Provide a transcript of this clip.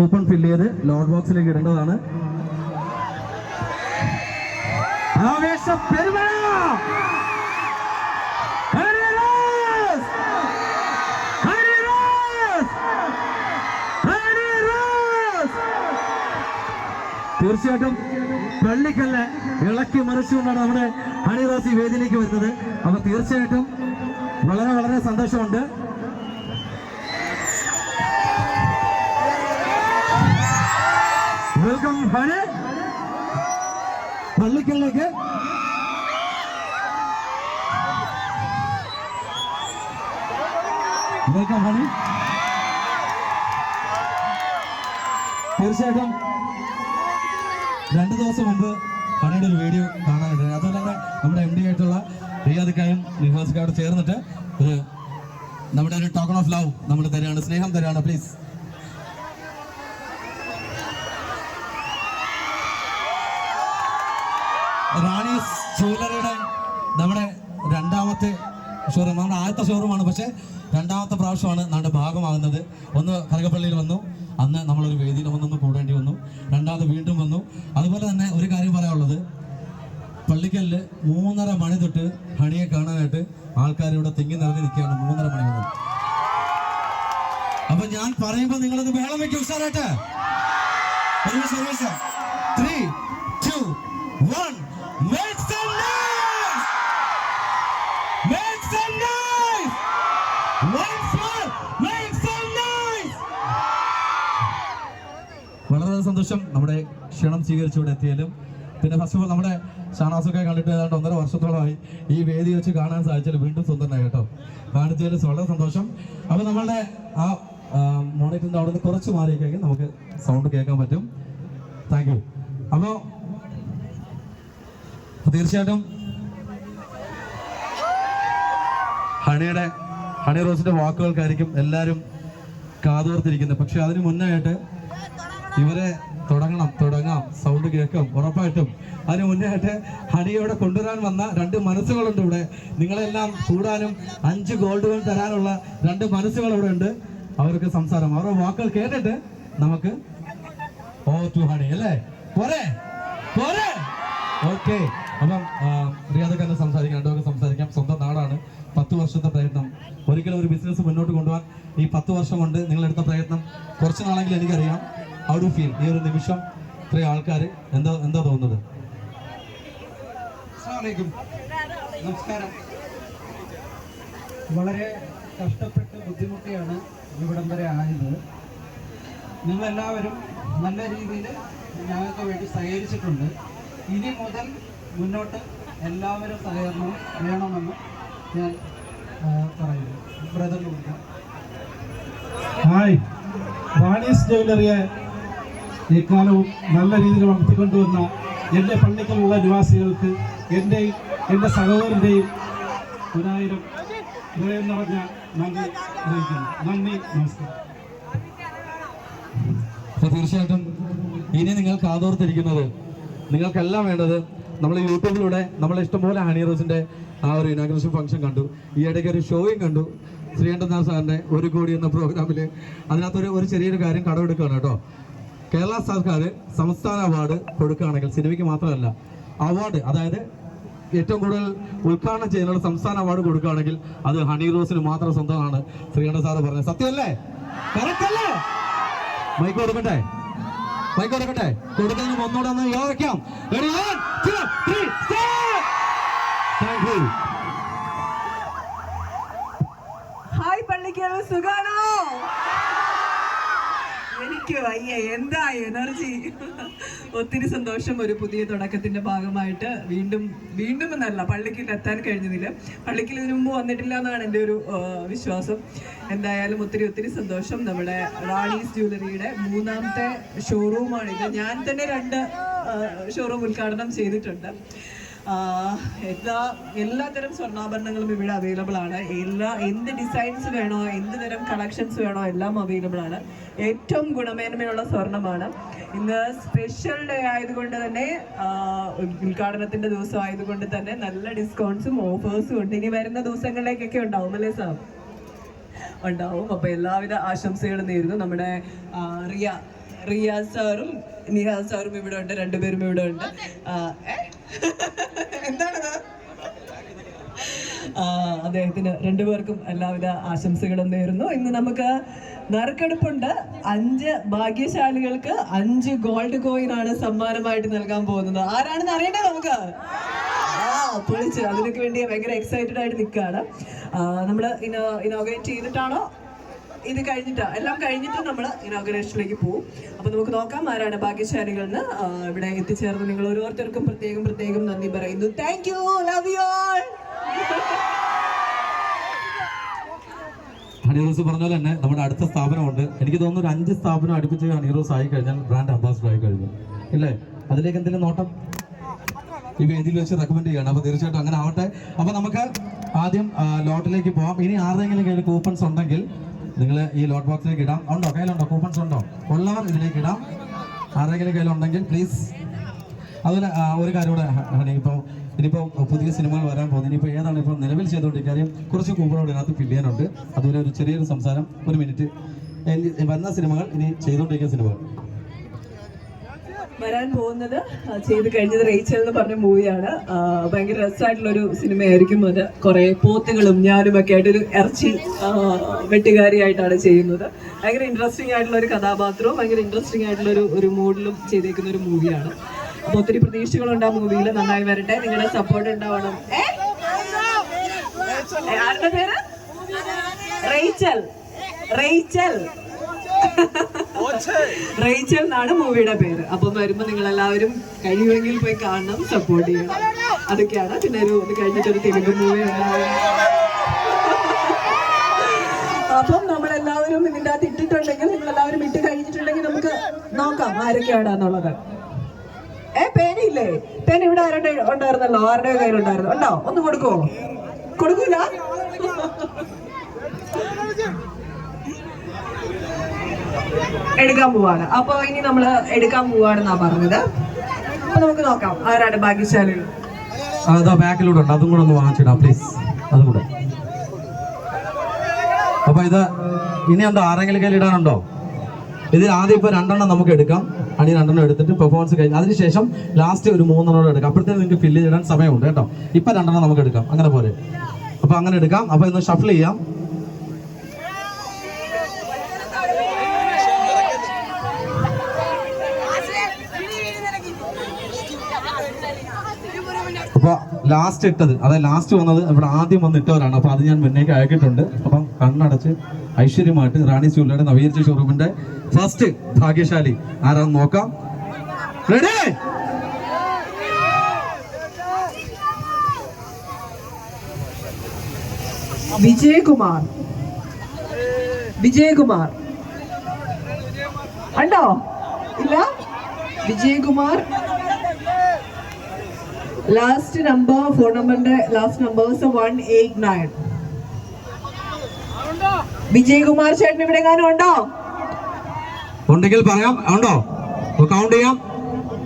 Coupon fill ചെയ്ത് load ബോക്സിലേക്ക് ഇടേണ്ടതാണ്! തീർച്ചയായിട്ടും പള്ളിക്കല്ല് ഇളക്കി മറിച്ചുകൊണ്ടാണ് നമ്മുടെ ഹണിറാസി വേദിയിലേക്ക് വരുന്നത്. അപ്പൊ തീർച്ചയായിട്ടും വളരെ വളരെ സന്തോഷമുണ്ട്. ഹണി പള്ളിക്കലിലേക്ക്. ഹണി. തീർച്ചയായിട്ടും രണ്ട് ദിവസം മുമ്പ് ഹണിയുടെ ഒരു വീഡിയോ കാണാനുണ്ട് അതുപോലെ തന്നെ നമ്മുടെ എം ഡി ആയിട്ടുള്ള റിയാദിക്കായും നിഹാസിക്കായോട് ചേർന്നിട്ട് ഒരു നമ്മുടെ ഒരു ടോക്കൺ ഓഫ് ലവ് നമ്മൾ തരികയാണ്. സ്നേഹം തരികയാണ് പ്ലീസ് റാണീസ് ജ്വല്ലറിയുടെ നമ്മുടെ രണ്ടാമത്തെ ഷോറൂം നമ്മുടെ ആദ്യത്തെ ഷോറൂമാണ്. പക്ഷേ രണ്ടാമത്തെ പ്രാവശ്യമാണ് നമ്മുടെ ഭാഗമാകുന്നത്. ഒന്ന് കനകപ്പള്ളിയിൽ വന്നു. അന്ന് നമ്മളൊരു വേദിയിൽ വന്നൊന്ന് കൂടേണ്ടി വന്നു. രണ്ടാമത് വീണ്ടും വന്നു. അതുപോലെ തന്നെ ഒരു കാര്യം പറയാനുള്ളത്. പള്ളിക്കല്ല് മൂന്നര മണി തൊട്ട് ഹണിയെ കാണാനായിട്ട് ആൾക്കാർ ഇവിടെ തിങ്ങി നിറഞ്ഞു നിൽക്കുകയാണ് മൂന്നര മണി മുതൽ. അപ്പൊ ഞാൻ പറയുമ്പോൾ നിങ്ങളൊന്ന് വേളം വെക്കും സാറായിട്ട് ഒരു സർവീസ് ത്രീ നിമിഷം. സന്തോഷം നമ്മുടെ ക്ഷണം സ്വീകരിച്ചു എത്തിയാലും പിന്നെ ഫസ്റ്റ് ഓഫ് ഓൾ നമ്മുടെ ഷാനാസൊക്കെ കണ്ടിട്ട് ഏതാണ്ട് ഒന്നര വർഷത്തോളമായി ഈ വേദി വെച്ച് കാണാൻ സാധിച്ചാൽ വീണ്ടും സുന്ദരനായി കേട്ടോ. കാണിച്ചതിൽ വളരെ സന്തോഷം. അപ്പോൾ നമ്മളുടെ ആ മോണിറ്ററിന്റെ അവിടെ നിന്ന് കുറച്ച് മാറി കഴിഞ്ഞാൽ നമുക്ക് സൗണ്ട് കേൾക്കാൻ പറ്റും. താങ്ക് യു അപ്പോൾ തീർച്ചയായിട്ടും ഹണിയുടെ ഹണി റോസിന്റെ വാക്കുകൾക്കായിരിക്കും എല്ലാവരും കാതോർത്തിരിക്കുന്നത്. പക്ഷെ അതിന് മുന്നായിട്ട് ഇവരെ തുടങ്ങണം തുടങ്ങാം. സൗണ്ട് കേൾക്കും ഉറപ്പായിട്ടും. അതിന് മുന്നേ ആയിട്ട് ഹണിയോടെ കൊണ്ടുവരാൻ വന്ന രണ്ട് മനസ്സുകളുണ്ട് ഇവിടെ. നിങ്ങളെല്ലാം കൂടാനും അഞ്ച് ഗോൾഡുകൾ തരാനുള്ള രണ്ട് മനസ്സുകൾ ഇവിടെ ഉണ്ട്. അവർക്ക് സംസാരം. അവരുടെ വാക്കുകൾ കേട്ടിട്ട് നമുക്ക് ഓ ടു ഹണി അല്ലേ? പോരെ പോരെ. ഓക്കെ. അപ്പം റിയാദക്ക് തന്നെ സംസാരിക്കാം രണ്ടുപേർക്ക് സംസാരിക്കാം. സ്വന്തം നാടാണ്. പത്ത് വർഷത്തെ പ്രയത്നം. ഒരിക്കലും ഒരു ബിസിനസ് മുന്നോട്ട് കൊണ്ടുപോകാൻ ഈ പത്ത് വർഷം കൊണ്ട് നിങ്ങളെടുത്ത പ്രയത്നം കുറച്ച് നാളെങ്കിലും എനിക്കറിയാം. ഹൗ ഡു ഫീൽ ഈ ഒരു നിമിഷം ഇത്രയും ആൾക്കാർ എന്താ എന്താ തോന്നുന്നത്? നമസ്കാരം. വളരെ കഷ്ടപ്പെട്ട് ബുദ്ധിമുട്ടിയാണ് ഇവിടം വരെ ആയത്. നിങ്ങളെല്ലാവരും നല്ല രീതിയിൽ ഞങ്ങൾക്ക് വേണ്ടി സഹകരിച്ചിട്ടുണ്ട്. ഇനി മുതൽ മുന്നോട്ട് എല്ലാവരും സഹകരണം വേണമെന്ന് ഞാൻ പറയുന്നു. ബ്രദറിന് കൊടുക്കാം ഹായ്. റാണീസ് ജ്വല്ലറിയെ ഇക്കാലവും നല്ല രീതിയിൽ വളർത്തിക്കൊണ്ടുവന്ന എന്റെ പള്ളിക്കലുള്ള നിവാസികൾക്ക് എന്റെയും എന്റെ സഹോദരന്റെയും ഒരായിരം ഹൃദയം നിറഞ്ഞ നന്ദി അറിയിക്കുന്നു. നന്ദി നമസ്കാരം. തീർച്ചയായിട്ടും ഇനി നിങ്ങൾ കാതോർത്തിരിക്കുന്നത് നിങ്ങൾക്കെല്ലാം വേണ്ടത് നമ്മൾ യൂട്യൂബിലൂടെ നമ്മൾ ഇഷ്ടംപോലെ ഹണി റോസിന്റെ ആ ഒരു ഇനാഗ്രേഷൻ ഫംഗ്ഷൻ കണ്ടു. ഈ ഇടയ്ക്ക് ഒരു ഷോയും കണ്ടു. ശ്രീകണ്ഠനാഥ് സാറിന്റെ ഒരു കോടി എന്ന പ്രോഗ്രാമിൽ അതിനകത്തൊരു ഒരു ചെറിയൊരു കാര്യം കടമെടുക്കുകയാണ് കേട്ടോ. കേരള സർക്കാർ സംസ്ഥാന അവാർഡ് കൊടുക്കുകയാണെങ്കിൽ സിനിമയ്ക്ക് മാത്രമല്ല അവാർഡ് അതായത് ഏറ്റവും കൂടുതൽ ഉദ്ഘാടനം ചെയ്യുന്ന സംസ്ഥാന അവാർഡ് കൊടുക്കുകയാണെങ്കിൽ അത് ഹണി റോസിന് മാത്രം സ്വന്തമാണ് ശ്രീകണ്ഠ സാറ് പറഞ്ഞത്. സത്യമല്ലേ? കറക്റ്റല്ലേ മൈക്ക് കൊടുക്കട്ടെ? മൈക്ക് കൊടുക്കട്ടെ? കൊടുക്കുന്നതിന് ഒന്നുകൂടെ ഒന്ന് you. ഹായ് പള്ളിക്കൽ സുഖാണോ? എനിക്ക് അയ്യേ എന്താ എനർജി? ഒത്തിരി സന്തോഷം ഒരു പുതിയ തുടക്കത്തിന്റെ ഭാഗമായിട്ട് വീണ്ടും വീണ്ടും എന്നല്ല പള്ളിക്കിൽ എത്താൻ കഴിഞ്ഞതിൽ പള്ളിക്കിൽ ഇതിനു മുമ്പ് വന്നിട്ടില്ല എന്നാണ് എന്റെ ഒരു വിശ്വാസം. എന്തായാലും ഒത്തിരി ഒത്തിരി സന്തോഷം നമ്മുടെ റാണീസ് ജ്വല്ലറിയുടെ മൂന്നാമത്തെ ഷോറൂമാണിത് ഞാൻ തന്നെ രണ്ട് ഷോറൂം ഉദ്ഘാടനം ചെയ്തിട്ടുണ്ട്. എല്ലാ എല്ലാത്തരം സ്വർണാഭരണങ്ങളും ഇവിടെ അവൈലബിൾ ആണ്. എല്ലാ എന്ത് ഡിസൈൻസ് വേണോ എന്ത് തരം കളക്ഷൻസ് വേണോ എല്ലാം അവൈലബിൾ ആണ്. ഏറ്റവും ഗുണമേന്മയുള്ള സ്വർണമാണ്. ഇന്ന് സ്പെഷ്യൽ ഡേ ആയതുകൊണ്ട് തന്നെ ഉദ്ഘാടനത്തിന്റെ ദിവസം ആയതുകൊണ്ട് തന്നെ നല്ല ഡിസ്കൗണ്ട്സും ഓഫേഴ്സും ഉണ്ട്. ഇനി വരുന്ന ദിവസങ്ങളിലേക്കൊക്കെ ഉണ്ടാവും അല്ലേ സാർ? ഉണ്ടാവും. അപ്പൊ എല്ലാവിധ ആശംസകളും നേരുന്നു. നമ്മുടെ റിയ റിയ സാറും നിഹാൽ സാറും ഇവിടെ ഉണ്ട്. രണ്ടുപേരും ഇവിടെ ഉണ്ട്. ഏ? അദ്ദേഹത്തിന് രണ്ടുപേർക്കും എല്ലാവിധ ആശംസകളും നേരുന്നു. ഇന്ന് നമുക്ക് നറുക്കെടുപ്പുണ്ട്. അഞ്ച് ഭാഗ്യശാലികൾക്ക് അഞ്ച് ഗോൾഡ് കോയിൻ ആണ് സമ്മാനമായിട്ട് നൽകാൻ പോകുന്നത്. ആരാണെന്ന് അറിയണ്ടേ നമുക്ക്? പൊളിച്ച് അതിനൊക്കെ വേണ്ടി ഭയങ്കര എക്സൈറ്റഡ് ആയിട്ട് നിൽക്കുകയാണ്. നമ്മൾ ഇനോഗ്രേറ്റ് ചെയ്തിട്ടാണോ? ഇത് കഴിഞ്ഞിട്ടാ. എല്ലാം കഴിഞ്ഞിട്ട് നമ്മൾ ഇനോഗ്രേഷനിലേക്ക് പോകും അപ്പൊ നമുക്ക് നോക്കാം ആരാണ് ഭാഗ്യശാലികൾ ഇവിടെ എത്തിച്ചേർന്ന് നിങ്ങൾ ഓരോരുത്തർക്കും പ്രത്യേകം പ്രത്യേകം നന്ദി പറയുന്നു. Thank you love you Honey Rose പറഞ്ഞ പോലെ തന്നെ നമ്മുടെ അടുത്ത സ്ഥാപനമുണ്ട്. എനിക്ക് തോന്നുന്നു ഒരു അഞ്ച് സ്ഥാപനം അടുപ്പിച്ച് ഹണിറോസ് ആയി കഴിഞ്ഞാൽ ബ്രാൻഡ് അംബാസിഡർ ആയി കഴിഞ്ഞു. ഇല്ലേ? അതിലേക്ക് എന്തെങ്കിലും നോട്ടം? ഈ വേദിയിൽ വെച്ച് റെക്കമെൻഡ് ചെയ്യണം. അപ്പോൾ തീർച്ചയായിട്ടും അങ്ങനെ ആവട്ടെ. അപ്പോൾ നമുക്ക് ആദ്യം ലോട്ടിലേക്ക് പോവാം. ഇനി ആരുടെങ്കിലും കയ്യിൽ കൂപ്പൺസ് ഉണ്ടെങ്കിൽ നിങ്ങൾ ഈ ലോട്ട് ബോക്സിലേക്ക് ഇടാം. ഉണ്ടോ? കയ്യിലുണ്ടോ? കൂപ്പൺസ് ഉണ്ടോ? ഉള്ളവർ ഇതിലേക്ക് ഇടാം. ആരുടെങ്കിലും കയ്യിലുണ്ടെങ്കിൽ പ്ലീസ് അതുപോലെ ഒരു കാര്യം കൂടെ ഹണി ഇപ്പോൾ ഇനിയിപ്പോൾ പുതിയ സിനിമകൾ വരാൻ പോകുന്നത് ഇനിയിപ്പോൾ ഏതാണ് ഇപ്പോൾ നിലവിൽ ചെയ്തുകൊണ്ടിരിക്കുക കാര്യം? കുറച്ച് കൂപ്പറോട് ഇതിനകത്ത് ഫില്ല് ചെയ്യാനുണ്ട്. അതുപോലെ ഒരു ചെറിയൊരു സംസാരം. ഒരു മിനിറ്റ്. വരുന്ന സിനിമകൾ ഇനി ചെയ്തുകൊണ്ടിരിക്കുന്ന സിനിമകൾ. വരാൻ പോകുന്നത് ചെയ്ത് കഴിഞ്ഞത് റേച്ചൽ എന്ന് പറഞ്ഞ മൂവിയാണ്. ഭയങ്കര രസമായിട്ടുള്ളൊരു സിനിമയായിരിക്കും അത്. കുറെ പോത്തുകളും ഞാനും ഒക്കെ ആയിട്ടൊരു ഇറച്ചി വെട്ടുകാരിയായിട്ടാണ് ചെയ്യുന്നത്. ഭയങ്കര ഇൻട്രസ്റ്റിംഗ് ആയിട്ടുള്ള ഒരു കഥാപാത്രവും ഭയങ്കര ഇൻട്രസ്റ്റിംഗ് ആയിട്ടുള്ള ഒരു ഒരു മൂഡിലും ചെയ്തേക്കുന്ന ഒരു മൂവിയാണ്. അപ്പൊ ഒത്തിരി പ്രതീക്ഷകളുണ്ട് ആ മൂവിയിൽ നന്നായി വരട്ടെ. നിങ്ങളുടെ സപ്പോർട്ട് ഉണ്ടാവണം. ആരുടെ പേര്? റേച്ചൽ. റേച്ചൽ. റേച്ചൽ എന്നാണ് മൂവിയുടെ പേര്. അപ്പം വരുമ്പോൾ നിങ്ങൾ എല്ലാവരും കഴിയുമെങ്കിൽ പോയി കാണണം സപ്പോർട്ട് ചെയ്യണം. അതൊക്കെയാണ്. പിന്നെ ഒരു ഇത് ഒരു തെലുങ്ക് മൂവി അപ്പം നമ്മളെല്ലാവരും ഇതിന്റെ അകത്ത് ഇട്ടിട്ടുണ്ടെങ്കിൽ നിങ്ങൾ എല്ലാവരും ഇട്ട് കഴിഞ്ഞിട്ടുണ്ടെങ്കിൽ നമുക്ക് നോക്കാം ആരൊക്കെയാണെന്നുള്ളത് ഏ പേനയില്ലേ? പേന ഇവിടെ ആരുടെ ഉണ്ടായിരുന്നല്ലോ? ആരുടെ കയ്യിലുണ്ടായിരുന്നു ഉണ്ടോ? ഒന്ന് കൊടുക്കുമോ കൊടുക്കൂല? എടുക്കാൻ പോവാണ്. അപ്പൊ ഇനി നമ്മൾ എടുക്കാൻ പോവാണെന്നാ പറഞ്ഞത്. അപ്പൊ നമുക്ക് നോക്കാം. ആരാണ് ഭാഗ്യശാലികൾ അതാ ബാക്കിലൂടെ ഉണ്ട്. അതും കൂടെ ഒന്ന് വാങ്ങിച്ചിടാം പ്ലീസ് അതും കൂടെ. അപ്പൊ ഇത് ഇനി എന്താ ആരെങ്കിലും കയ്യിൽ ഇടാനുണ്ടോ? ഇതിൽ ആദ്യം ഇപ്പൊ രണ്ടെണ്ണം നമുക്ക് എടുക്കാം. അണി രണ്ടെണ്ണം എടുത്തിട്ട് പെർഫോമൻസ് കഴിഞ്ഞു. അതിനുശേഷം ലാസ്റ്റ് ഒരു മൂന്നെണ്ണം എടുക്കാം. അപ്പോഴത്തേക്ക് നിങ്ങൾക്ക് ഫില്ല് ചെയ്യാൻ സമയമുണ്ട് കേട്ടോ. ഇപ്പം രണ്ടെണ്ണം നമുക്ക് എടുക്കാം. അങ്ങനെ പോലെ അപ്പോൾ അങ്ങനെ എടുക്കാം. അപ്പോൾ ഇന്ന് ഷഫിൾ ചെയ്യാം അപ്പൊ ലാസ്റ്റ് ഇട്ടത്. അതായത് ലാസ്റ്റ് വന്നത് ഇവിടെ ആദ്യം വന്നിട്ടവരാണ് അപ്പോൾ അപ്പൊ അത് ഞാൻ മുന്നേക്ക് അയക്കിട്ടുണ്ട് അപ്പം കണ്ണടച്ച് ഐശ്വര്യമായിട്ട് റാണി ജ്വല്ലറിയുടെ നവീകരിച്ച ഷോറൂമിന്റെ ഫസ്റ്റ് ഭാഗ്യശാലി. ആരാന്ന് നോക്കാം. റെഡി വിജയകുമാർ. വിജയകുമാർ. ഉണ്ടോ ഇല്ല? വിജയകുമാർ ലാസ്റ്റ് നമ്പർ ഫോൺ നമ്പറിന്റെ last numbers one eight nine Vijayakumar ചേട്ടൻ ഇവിടെ എങ്ങാനും ഉണ്ടോ? ഉണ്ടെങ്കിൽ പറയാം. ഉണ്ടോ? കൗണ്ട് ചെയ്യാം.